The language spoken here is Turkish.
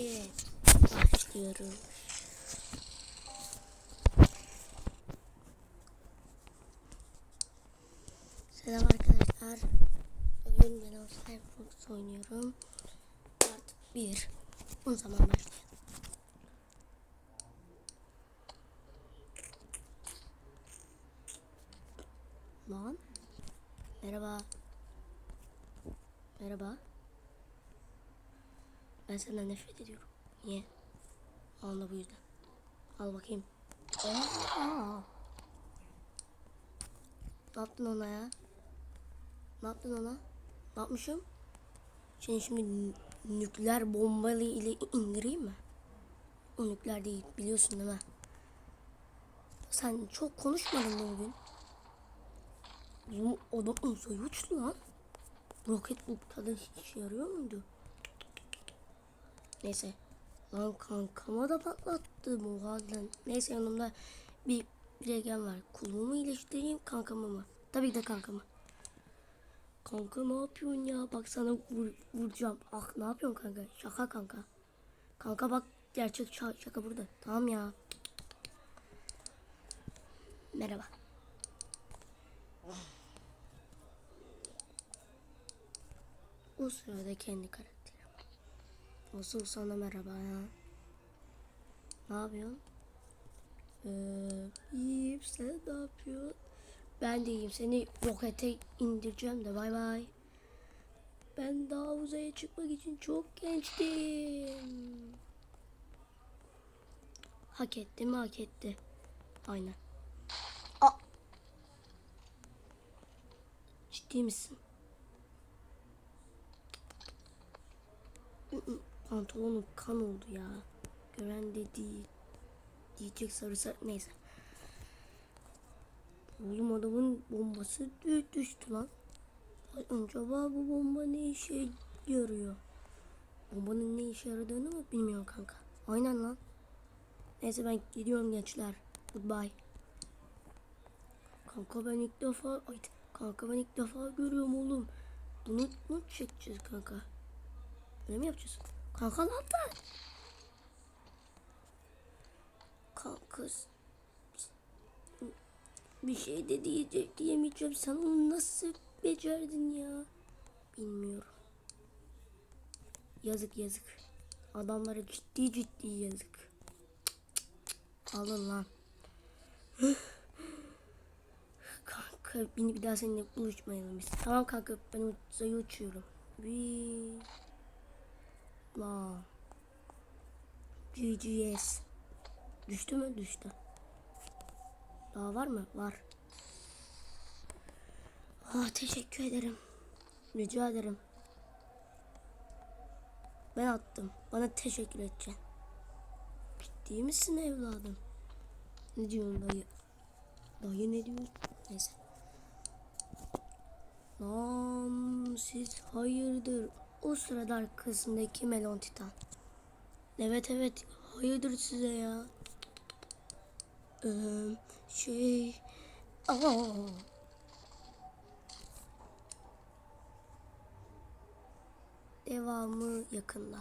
Evet. Başlıyoruz. Selam arkadaşlar. Bugün ben Cyberpunk oynuyorum. Part 1. O zaman başlayalım. Lan. Merhaba. Merhaba. Ben senden nefret ediyorum. Niye? Anla bu yüzden. Al bakayım. Aa. Ne yaptın ona ya? Ne yaptın ona? Ne yapmışım? Seni şimdi nü- nükleer bombalı ile indireyim mi? O nükleer değil biliyorsun değil mi? Sen çok konuşmadın mı bugün? Bizim adam uzaya uçtu lan. Roket bu kadar işe yarıyor muydu? Neyse. Lan kankama da patlattı bu halden. Neyse yanımda bir bilegen var. Kulumu iyileştireyim kankamı mı? Tabii de kankamı. Kanka ne yapıyorsun ya? Bak sana vur, vuracağım. Ah ne yapıyorsun kanka? Şaka kanka. Kanka bak gerçek şa- şaka burada. Tamam ya. Merhaba. O sırada kendi karakterim. Nasıl sana merhaba ya. Ne yapıyorsun? Ee, iyiyim sen ne yapıyorsun? Ben de iyiyim. Seni rokete indireceğim de bay bay. Ben daha uzaya çıkmak için çok gençtim. Hak etti mi hak etti. Aynen. Aa. Ciddi misin? Pantolonum kan oldu ya. Gören de değil. Diyecek sarı sarı neyse. Oğlum adamın bombası dü- düştü lan. Acaba bu bomba ne işe yarıyor? Bombanın ne işe yaradığını mı bilmiyorum kanka. Aynen lan. Neyse ben gidiyorum gençler. Goodbye. Kanka ben ilk defa ay, kanka ben ilk defa görüyorum oğlum. Bunu mu çekeceğiz kanka? Öyle mi yapacağız? Kanka ne yaptın? Kanka bir şey de diyecek diyemeyeceğim. Sen onu nasıl becerdin ya? Bilmiyorum. Yazık yazık. Adamlara ciddi ciddi yazık. Alın lan. kanka beni bir daha seninle buluşmayalım biz. Tamam kanka ben uzaya uçuyorum. Bir... La. GGS. Düştü mü? Düştü. Daha var mı? Var. Ah teşekkür ederim. Rica ederim. Ben attım. Bana teşekkür edeceksin. Ciddi misin evladım? Ne diyorsun dayı? Dayı ne diyor? Neyse. Lan siz hayırdır? O sırada arkasındaki melon titan. Evet evet hayırdır size ya. Ee, şey... Aa. Devamı yakında.